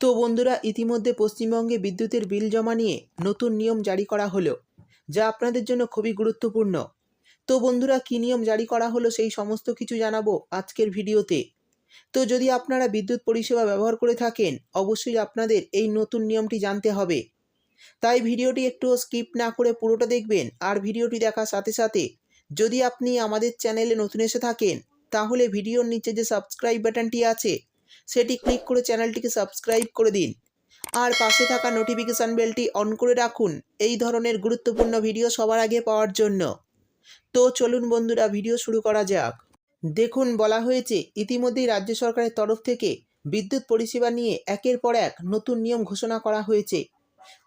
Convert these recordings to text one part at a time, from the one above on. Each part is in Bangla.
তো বন্ধুরা, ইতিমধ্যে পশ্চিমবঙ্গে বিদ্যুতের বিল জমা নিয়ে নতুন নিয়ম জারি করা হলো, যা আপনাদের জন্য খুবই গুরুত্বপূর্ণ। তো বন্ধুরা, কী নিয়ম জারি করা হলো সেই সমস্ত কিছু জানাব আজকের ভিডিওতে। তো যদি আপনারা বিদ্যুৎ পরিষেবা ব্যবহার করে থাকেন, অবশ্যই আপনাদের এই নতুন নিয়মটি জানতে হবে। তাই ভিডিওটি একটু স্কিপ না করে পুরোটা দেখবেন, আর ভিডিওটি দেখার সাথে সাথে যদি আপনি আমাদের চ্যানেলে নতুন এসে থাকেন, তাহলে ভিডিওর নিচে যে সাবস্ক্রাইব বাটনটি আছে সেটি ক্লিক করে চ্যানেলটিকে সাবস্ক্রাইব করে দিন। আর পাশে থাকা নোটিফিকেশান বেলটি অন করে রাখুন। এই ধরনের গুরুত্বপূর্ণ ভিডিও সবার আগে পাওয়ার জন্য। তো চলুন বন্ধুরা ভিডিও শুরু করা যাক। দেখুন, বলা হয়েছে, ইতিমধ্যেই রাজ্য সরকারের তরফ থেকে বিদ্যুৎ পরিষেবা নিয়ে একের পর এক নতুন নিয়ম ঘোষণা করা হয়েছে।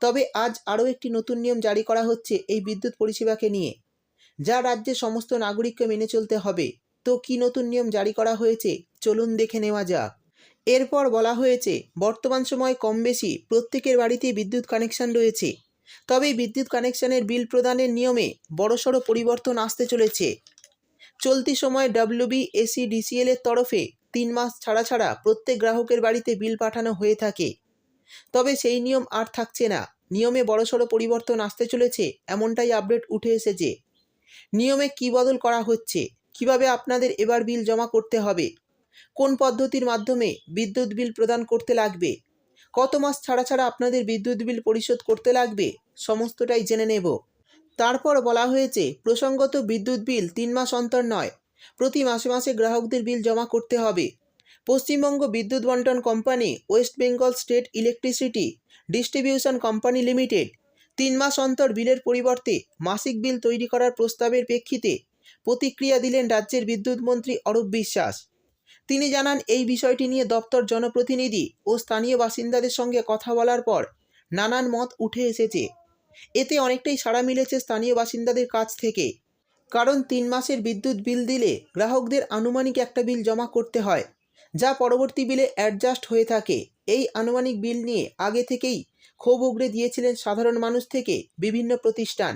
তবে আজ আরও একটি নতুন নিয়ম জারি করা হচ্ছে এই বিদ্যুৎ পরিষেবাকে নিয়ে। যা রাজ্যের সমস্ত নাগরিককে মেনে চলতে হবে। তো কি নতুন নিয়ম জারি করা হয়েছে? চলুন দেখে নেওয়া যাক। এরপর বলা হয়েছে, বর্তমান সময় কম বেশি প্রত্যেকের বাড়িতেই বিদ্যুৎ কানেকশন রয়েছে। তবে বিদ্যুৎ কানেকশনের বিল প্রদানের নিয়মে বড়সড় পরিবর্তন আসতে চলেছে। চলতি সময় ডাব্লিউবি এসি ডিসিএল এর তরফে তিন মাস ছাড়া ছাড়া প্রত্যেক গ্রাহকের বাড়িতে বিল পাঠানো হয়ে থাকে। তবে সেই নিয়ম আর থাকছে না। নিয়মে বড়সড় পরিবর্তন আসতে চলেছে, এমনটাই আপডেট উঠে এসেছে। নিয়মে কী বদল করা হচ্ছে? কীভাবে আপনাদের এবার বিল জমা করতে হবে? কোন পদ্ধতির মাধ্যমে বিদ্যুৎ বিল প্রদান করতে লাগবে? কত মাস ছাড়া ছাড়া আপনাদের বিদ্যুৎ বিল পরিশোধ করতে লাগবে? সমস্তটাই জেনে নেব। তারপর বলা হয়েছে, প্রসঙ্গত বিদ্যুৎ বিল তিন মাস অন্তর নয়, প্রতি মাসে মাসে গ্রাহকদের বিল জমা করতে হবে। পশ্চিমবঙ্গ বিদ্যুৎ বন্টন company, West Bengal State Electricity Distribution Company Limited, তিন মাস অন্তর বিলের পরিবর্তে মাসিক বিল তৈরি করার প্রস্তাবের প্রেক্ষিতে প্রতিক্রিয়া দিলেন রাজ্যের বিদ্যুৎ মন্ত্রী অরূপ বিশ্বাস। তিনি জানান, এই বিষয়টি নিয়ে দপ্তর জনপ্রতিনিধি ও স্থানীয় বাসিন্দাদের সঙ্গে কথা বলার পর নানান মত উঠে এসেছে। এতে অনেকটাই সাড়া মিলেছে স্থানীয় বাসিন্দাদের কাছ থেকে। কারণ তিন মাসের বিদ্যুৎ বিল দিলে গ্রাহকদের আনুমানিক একটা বিল জমা করতে হয়, যা পরবর্তী বিলে অ্যাডজাস্ট হয়ে থাকে। এই আনুমানিক বিল নিয়ে আগে থেকেই ক্ষোভ উগড়ে দিয়েছিলেন সাধারণ মানুষ থেকে বিভিন্ন প্রতিষ্ঠান।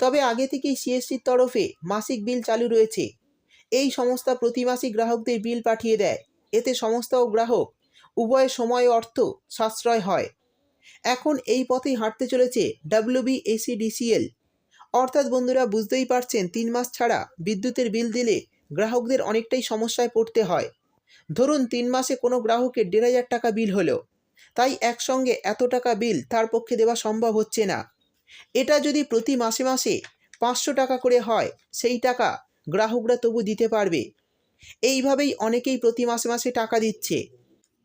তবে আগে থেকেই সিএসসির তরফে মাসিক বিল চালু রয়েছে। এই সংস্থা প্রতি গ্রাহকদের বিল পাঠিয়ে দেয়। এতে সংস্থা ও গ্রাহক, উভয় সময় অর্থ সাশ্রয় হয়। এখন এই পথেই হাঁটতে চলেছে ডাব্লিউবি এসি ডিসিএল অর্থাৎ বন্ধুরা, বুঝতেই পারছেন, তিন মাস ছাড়া বিদ্যুতের বিল দিলে গ্রাহকদের অনেকটাই সমস্যায় পড়তে হয়। ধরুন, তিন মাসে কোনো গ্রাহকের দেড় হাজার টাকা বিল হলো। তাই একসঙ্গে এত টাকা বিল তার পক্ষে দেওয়া সম্ভব হচ্ছে না। এটা যদি প্রতি মাসে মাসে পাঁচশো টাকা করে হয়, সেই টাকা গ্রাহকরা তবু দিতে পারবে। এইভাবেই অনেকেই প্রতি মাসে মাসে টাকা দিচ্ছে।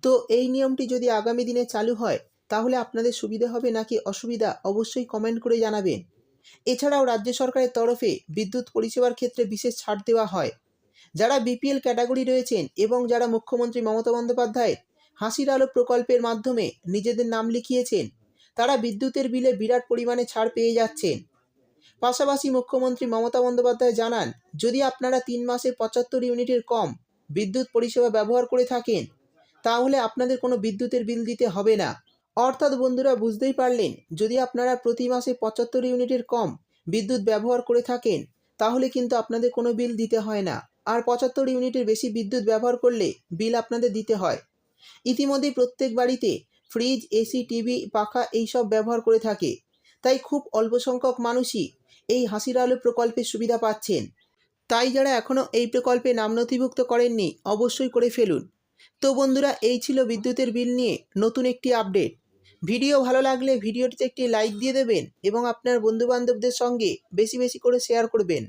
তো এই নিয়মটি যদি আগামী দিনে চালু হয়, তাহলে আপনাদের সুবিধা হবে নাকি অসুবিধা অবশ্যই কমেন্ট করে জানাবেন। এছাড়াও রাজ্য সরকারের তরফে বিদ্যুৎ পরিষেবার ক্ষেত্রে বিশেষ ছাড় দেওয়া হয়। যারা বিপিএল ক্যাটাগরি রয়েছেন এবং যারা মুখ্যমন্ত্রী মমতা বন্দ্যোপাধ্যায়ের হাসির আলো প্রকল্পের মাধ্যমে নিজেদের নাম লিখিয়েছেন, তারা বিদ্যুতের বিলে বিরাট পরিমাণে ছাড় পেয়ে যাচ্ছেন। পাশাপাশি মুখ্যমন্ত্রী মমতা বন্দ্যোপাধ্যায় জানান, যদি আপনারা তিন মাসে পঁচাত্তর ইউনিটের কম বিদ্যুৎ পরিষেবা ব্যবহার করে থাকেন, তাহলে আপনাদের কোনো বিদ্যুতের বিল দিতে হবে না। অর্থাৎ বন্ধুরা, বুঝতেই পারলেন, যদি আপনারা প্রতি মাসে পঁচাত্তর ইউনিটের কম বিদ্যুৎ ব্যবহার করে থাকেন, তাহলে কিন্তু আপনাদের কোনো বিল দিতে হয় না। আর পঁচাত্তর ইউনিটের বেশি বিদ্যুৎ ব্যবহার করলে বিল আপনাদের দিতে হয়। ইতিমধ্যে প্রত্যেক বাড়িতে ফ্রিজ, এসি, টিভি, পাখা এইসব ব্যবহার করে থাকে। তাই খুব অল্প সংখ্যক মানুষই এই হাসির আলো প্রকল্পের সুবিধা পাচ্ছেন। তাই যারা এখনও এই প্রকল্পে নাম নথিভুক্ত করেননি, অবশ্যই করে ফেলুন। তো বন্ধুরা, এই ছিল বিদ্যুতের বিল নিয়ে নতুন একটি আপডেট। ভিডিও ভালো লাগলে ভিডিওটিতে একটি লাইক দিয়ে দেবেন এবং আপনার বন্ধুবান্ধবদের সঙ্গে বেশি বেশি করে শেয়ার করবেন।